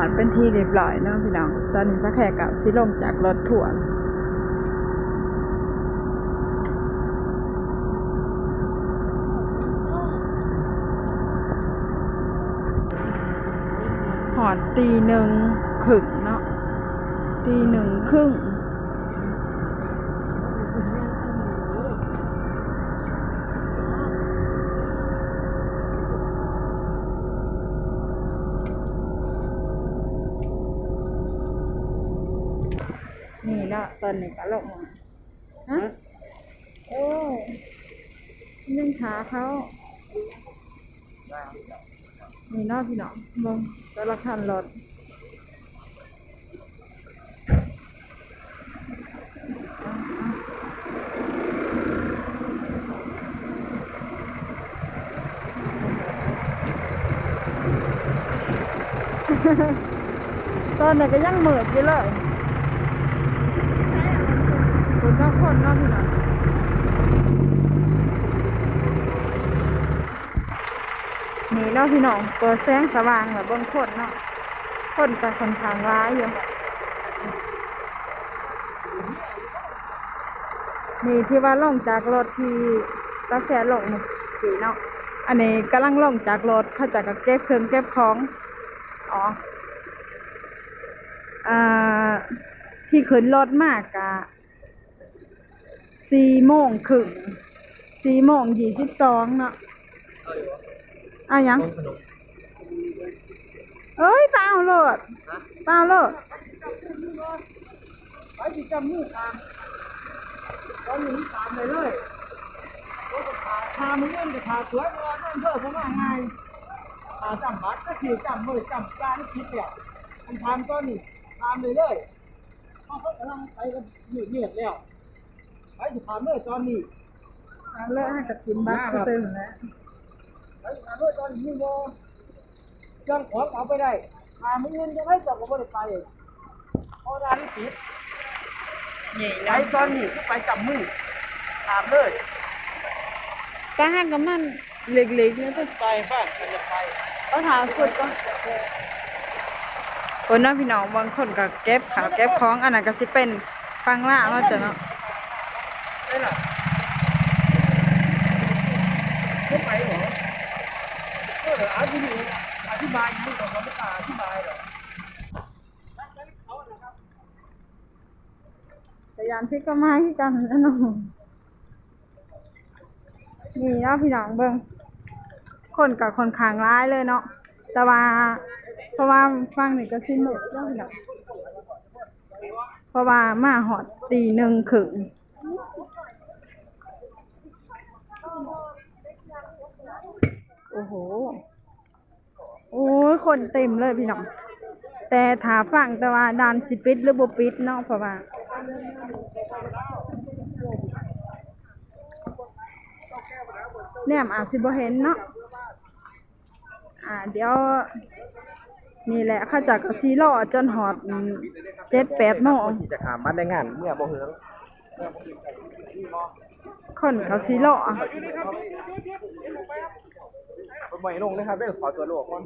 อดเป็นที่เรียบร้อยเนาะพี่น้อง ตอนนี้สักแขกกับสิลงจากรถถั่วหอดตีหนึ่งครึ่งเนาะตีหนึ่งครึ่ง นี่เนาะต อนนี้ก็ลงมาฮะโอ้ยยังขาเขานี่เนาะพี่น้องมองแต่ละคันรถอะอะตอนนี้ก็ยังเหมิดอยู่เลย คนก็คนเนาะพี่น้องนี่เนาะพี่น้องเปิดแสงสว่างแบบเบนคนเนาะคนก็ค่อนข้างร้ายอยู่นี่ที่ว่าล่องจากรถที่กาแฟลงสีเนาะอันนี้กำลังล่องจากรถเขาจะก็เก็บเครื่องเก็บของอ๋ออ่าที่ขึ้นรถมากกะ สี่โมงครึ่งสี่โมงยี่สิบสองเนาะอะยังเอ้ยเปล่าโลดเปล่าโลดไปที่จำมือตามตอนนี้ตามไปเลยรถขาพามึงเงินกับขาสวยเงินเงินเพิ่มเข้ามาไงขาจำบัตรก็ฉีดจำมือจำการคิดเนี่ยมันทำตอนนี้ทำเลยเลยเพราะเขากำลังไปกันเหนื่อยเหนื่อยแล้ว ไปที่ผ่านเมื่อตอนนี้เอาเลยให้กับกินบัตรก็ตื่นแล้วไปที่ผ่านเมื่อตอนนี้โมจังของเอาไปได้พามึงเงินจะไม่ตกก็ไม่ได้ไปเพราะร้านนี้ปิดนี่ไปเนาะตอนนี้ก็ไปจับมือตาเลยก็ห้างกับมันเล็กๆเนี่ยต้องไปบ้านกันจะไปเอาถามคนก็คนเนาะพี่น้องบางคนก็เก็บขาวเก็บของอันนั้นก็สิเป็นฟังล่าเนาะจ้ะเนาะ ได้ล่ะไม่ไปเหรอเอออธิบายอธิบายยังไม่ต้องมาไม่ตาอธิบายหรอกแต่ยานที่ก็มาที่กันนะน้องนี่เนาะพี่น้องเบิ่งคนกับคนขางร้ายเลยเนาะแต่ว่า เพราะว่าฟังนี่ก็สิหมดแล้วพี่น้องเพราะว่ามาหอดตีหนึ่งขึง อ้โห โอ้ยคนเต็มเลยพี่น้อง แต่ถาฟังแต่ว่าดานสิปิดหรือบ่ปิดเนาะเพราะว่าแนมอาจสิบ่เห็นเนาะ อ่า เดี๋ยว นี่แหละเข้าจากกสีล่อจนหอดเจ็ดแปดโมงที่จะขามบ้านได้งานเมื่อบ่เหืองคนเขาสีล่อ ไปใหม่ลงนะครับได้ขอตัวโลกก่อน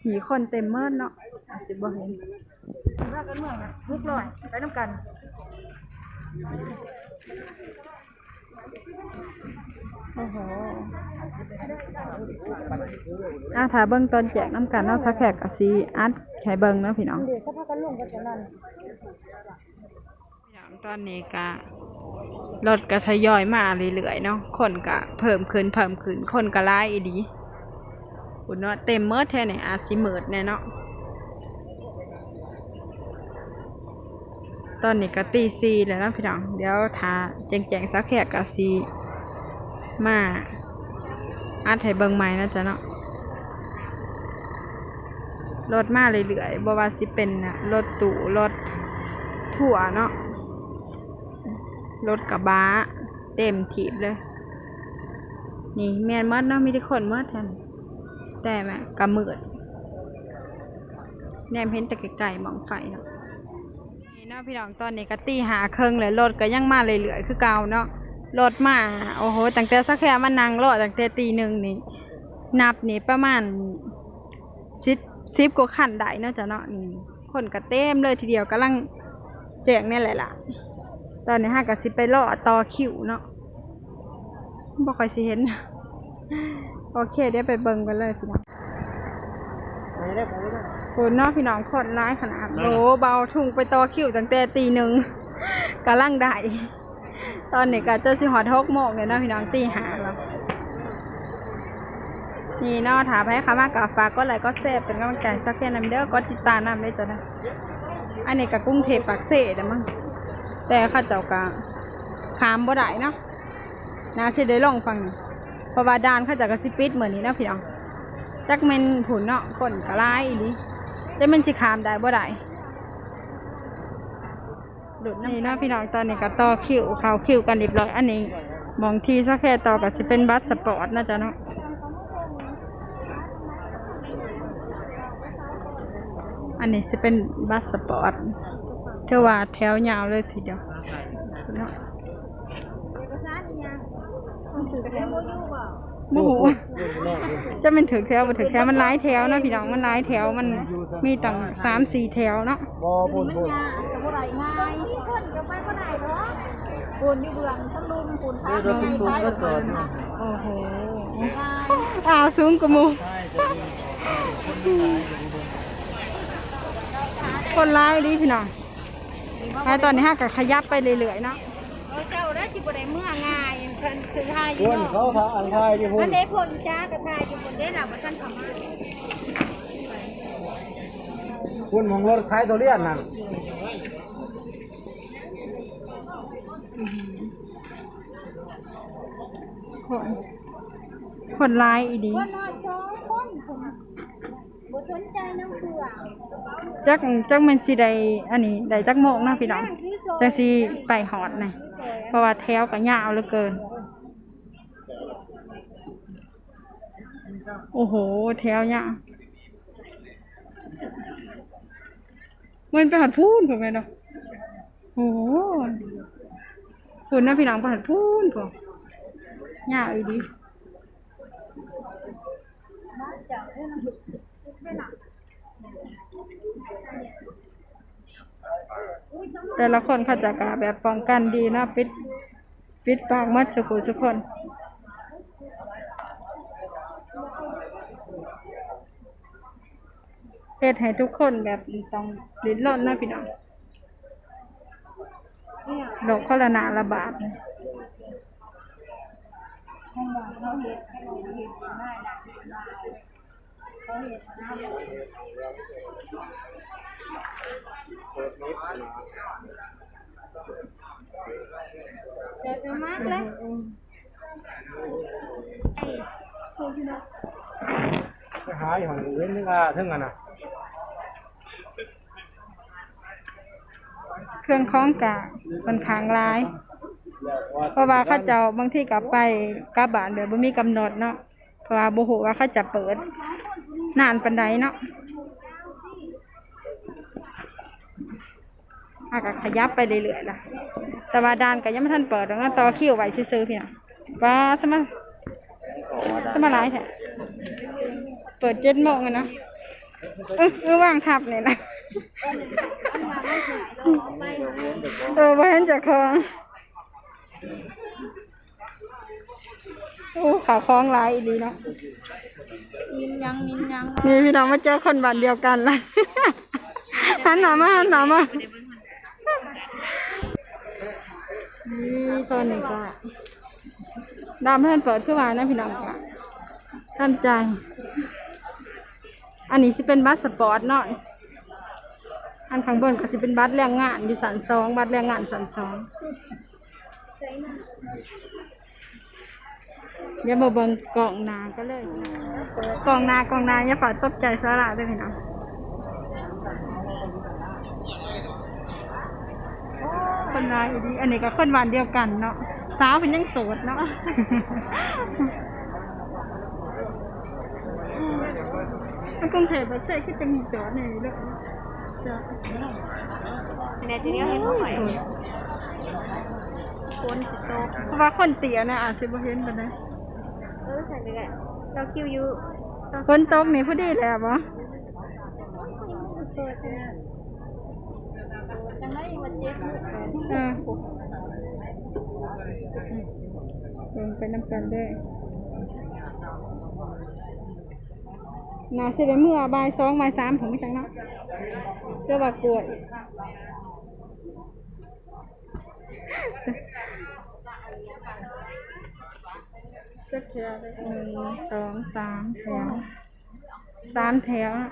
ผีคนเต็มเมินเนาะอาจสิบ่เห็นพากันเมืองนะทุกร้อยไปน้ำกันโอ้โหอะถ้าเบิ่งตอนแจกน้ำกันเนาะสักแขกกับซีอัดแค่เบิ่งเนาะพี่น้องเด็กเขาพากันลงกันจะนั่นอย่าง ตอนนี้ก็รถก็ทยอยมาเรื่อยๆเนาะคนก็เพิ่มขึ้นเพิ่มขึ้นคนก็ร้ายอีดีอุ่นเนาะเต็มเมิดแท้เนี่ยอาจสิเมิดแน่เนาะตอนนี้ก็ตีซีแล้วนะพี่น้องเดี๋ยวถ้าแจงๆสักแขกก็ซีมาอัดให้เบิ่งใหม่นะจ๊ะเนาะรถมาเรื่อยๆบ่ว่าสิเป็นนะรถตู้รถถั่วเนาะ รถกระบะเต็มถีบเลย นี่แมนมัดเนาะมีแต่คนมัดแทนแต่แม่กระมืดแนมเห็นแต่ไกลๆมองไฟเนาะนี่เนาะพี่น้องตอนนี้ก็ตีหาเครื่องเลยรถก็ยังมาเรื่อยๆคือเก่าเนาะรถมาโอ้โหตั้งแต่สักแค่มันนั่งรอตั้งแต่ตีหนึ่งนี่นับนี่ประมาณสิบซิบกว่าขันได้เนาะจ้ะเนาะนี่คนก็เต็มเลยทีเดียวกำลังแจกเนี่ยแหละล่ะ ตอนนี้ห้ากับสิไปรอต่อคิวเนาะบ่ค่อยสิเห็น โอเคเดี๋ยวไปเบิ่งกันเลยพี่น้องไปได้ไปได้โหเนาะพี่น้องคนร้ายขนาดโอ้เบาทุ่งไปต่อคิวตั้งแต่ตีหนึ่งกำลังได้ตอนนี้ก็เจอสิหอดหกโมงเลยเนาะพี่น้องตีหาแล้วนี่เนาะถามให้ค่ะมากกับฝากก็ไลค์ก็แซ่บเป็นกำลังใจสักแค่นั้นเด้อก็ติดตามนำได้จ้ะนะอันนี้กับกรุ้งเทพปากเซ่เด้อมั้ง แต่เข้าเจ้ากะขามบ่ได้เนาะนาสิได้ลองฟังนี่เพราะว่าด่านเข้าเจ้าก็สิปิดเหมือนนี้เนาะพี่น้องจักแม่นผุนเนาะคนก็ร้ายอีหลีแต่มันสิขามได้บ่ได้หลุดนี่เนาะพี่น้องตอนนี้ก็ต่อคิวเข้าคิวกันเรียบร้อยอันนี้มองที่สักแค่ต่อก็สิเป็นบัสสปอร์ตนะจ๊ะเนาะอันนี้จะเป็นบัสสปอร์ต เทว่าแถวยาวเลยทีเดียวเนาะโมโหจะเป็นถือแถวบ่ถือแถวมันหลายแถวเนาะพี่น้องมันหลายแถวมันมีตั้งสามสี่แถวเนาะบ่บุญบุญจะบ่ได้ง่ายคนจะไปบ่ได้เนาะคุณอยู่เบื้องทั้งลุมคุณนี่รถตุ้มๆก็จอดนี่โอ้โหง่ายอ้าวสูงกว่าหมูใช่จะดีคนไม่ตายจะดีบุญคนร้ายดีพี่น้อง ไปตอนนี้ฮะก็ขยับไปเรื่อยๆเนาะเออเจ้าได้สิบ่ได้เมื่อง่ายเพิ่นคือทายอยู่คนเขาเนาะทาอันทายที่พุ่มันนได้พวกอีจ้าก็ทายอยู่บนได้ล่ะบ่ทันเข้ามาคุณมองรถขายตัวเลียนนั่นคนคนร้ายอีดีว่าน้อยสองคนผม บ่สนใจน้ำเกลือจักจักแมันสิได้อันนี้ได้จักโมงเนาะพี่น้อง จังสิไปหอดนะเพราะว่าแถวก็ยาวเหลือเกิน โอ้โห แถวยาวมันไปหัดพูนผมไงเนาะโอ้โหพูนนะพี่น้องไปหัดพูนผมยาวอีดี แต่ละคนเขาจะกาแบบป้องกันดีนะปิดปิดปากมัดสุขุสุกคนเฮ็ดให้ทุกคนแบบต้องลิ้นรนนะพี่น้องโรคโคโรนาระบาดนะห้องว่าเขาเฮ็ดให้เราเฮ็นะเขาเฮ็ดนะเดี๋ยวมากเลยไปหาอยู่หันเว้นนึงอะถึงอะนะเครื่องคล้องกะมันค้างลาย เพราะว่าเขาเจ้าบางที่กลับไปกลับบ้านเดี๋ยวบ่มีกำหนดเนาะเพราะว่าบ่ฮู้ว่าเขาจะเปิด นานปานใดเนาะ อาก็ขยับไปเรื่อยๆล่ะ แต่ว่าด่านก็ยังไม่ทันเปิดแล้วก็ต่อคิวไว้ซื่อๆพี่น้องว้าสมาสมาหลายแท้เปิดเจ็ดโมงอะเนาะเออเออว่างทับเนี่ยนะเออบ่เห็นเจากของโอ้ขาวคล้องหลายอีหลีเนาะนินยังนินยังมีพี่น้องมาเจอคนบ้านเดียวกันละหันหน้ามาหันหน้ามา นี่ตอนนี้ก็ดามเพื่อนเปิดขึ้นมานะพี่น้องก็ตั้งใจ อันนี้สิเป็นบัสสปอร์ตเนาะอันข้างบนก็สิเป็นบัสแรงงานอยู่สันสองบัสแรงงานสันสองเดี๋ยวมาเบิ่งกล่องนาก็เลยกล่องนากล่องนาอย่าฝ่าตกใจสาระด้วยพี่น้อง คนนายดี อันนี้ก็คนหวานเดียวกันเนาะสาวเป็นยังโสดเนาะมันกรุงเทพประเทศที่จะมีโสดในนี้เลยจะในที่นี้เห็นบ่อยคนสิโตเพราะว่าคนเตี๋ยนะอาจสิบ่เห็นปานใดเออใส่เลยเราคิวอยู่ฝนตกนี่ผู้ดีและบ่เปิดนะจังไรวันเจ็บเออลงไปน้ำกันด้วยน่าสิเป็นเมื่อบ่ายสองบ่ายสามผมไม่ใช่เนาะเรียกว่ากล้วยก็แถวหนึ่งสองสามแถวสามแถวน่ะ